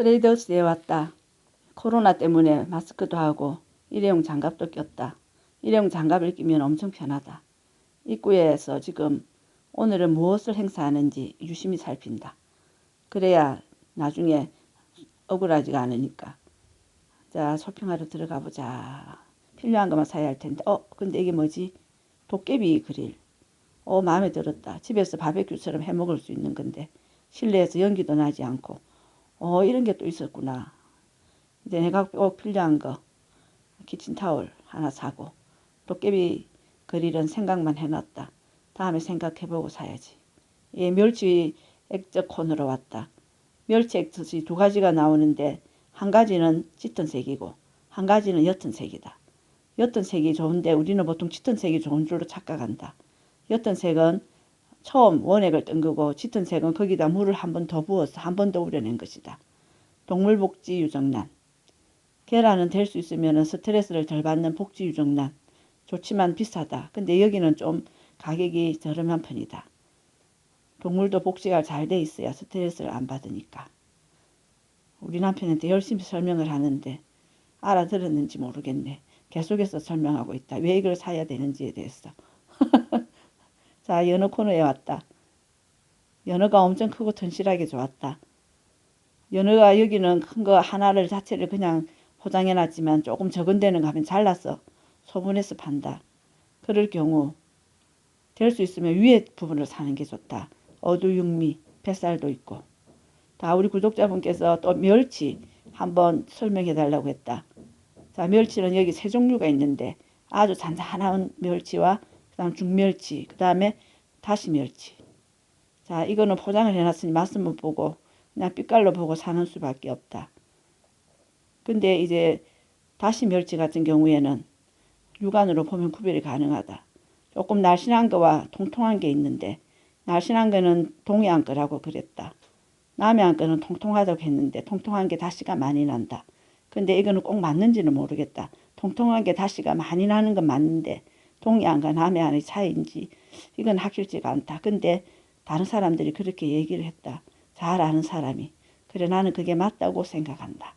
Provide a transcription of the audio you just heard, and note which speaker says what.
Speaker 1: 트레이더스에 왔다. 코로나 때문에 마스크도 하고 일회용 장갑도 꼈다. 일회용 장갑을 끼면 엄청 편하다. 입구에서 지금 오늘은 무엇을 행사하는지 유심히 살핀다. 그래야 나중에 억울하지가 않으니까. 자, 쇼핑하러 들어가 보자. 필요한 것만 사야 할 텐데. 어, 근데 이게 뭐지? 도깨비 그릴. 어, 마음에 들었다. 집에서 바베큐처럼 해 먹을 수 있는 건데. 실내에서 연기도 나지 않고. 어, 이런 게 또 있었구나. 이제 내가 꼭 필요한 거. 키친타올 하나 사고. 도깨비 그릴은 생각만 해놨다. 다음에 생각해보고 사야지. 예, 멸치 액젓 콘으로 왔다. 멸치 액젓이 두 가지가 나오는데 한 가지는 짙은 색이고 한 가지는 옅은 색이다. 옅은 색이 좋은데 우리는 보통 짙은 색이 좋은 줄로 착각한다. 옅은 색은 처음 원액을 뜬 거고 짙은 색은 거기다 물을 한 번 더 부어서 한 번 더 우려낸 것이다. 동물복지 유정란. 계란은 될 수 있으면 스트레스를 덜 받는 복지 유정란. 좋지만 비싸다. 근데 여기는 좀 가격이 저렴한 편이다. 동물도 복지가 잘 돼 있어야 스트레스를 안 받으니까. 우리 남편한테 열심히 설명을 하는데 알아들었는지 모르겠네. 계속해서 설명하고 있다. 왜 이걸 사야 되는지에 대해서. 자, 연어 코너에 왔다. 연어가 엄청 크고 튼실하게 좋았다. 연어가 여기는 큰 거 하나를 자체를 그냥 포장해 놨지만 조금 적은 데는 가면 잘라서 소분해서 판다. 그럴 경우 될 수 있으면 위에 부분을 사는 게 좋다. 어두 육미, 뱃살도 있고. 다 우리 구독자분께서 또 멸치 한번 설명해 달라고 했다. 자, 멸치는 여기 세 종류가 있는데 아주 잔잔한 멸치와 그 다음 중멸치, 그 다음에 다시 멸치. 자, 이거는 포장을 해놨으니 맛은 보고 그냥 빛깔로 보고 사는 수밖에 없다. 근데 이제 다시 멸치 같은 경우에는 육안으로 보면 구별이 가능하다. 조금 날씬한 거와 통통한 게 있는데 날씬한 거는 동해안 거라고 그랬다. 남해안 거는 통통하다고 했는데 통통한 게 다시가 많이 난다. 근데 이거는 꼭 맞는지는 모르겠다. 통통한 게 다시가 많이 나는 건 맞는데 동해안과 남해안의 차이인지 이건 확실치가 않다. 근데 다른 사람들이 그렇게 얘기를 했다. 잘 아는 사람이. 그래 나는 그게 맞다고 생각한다.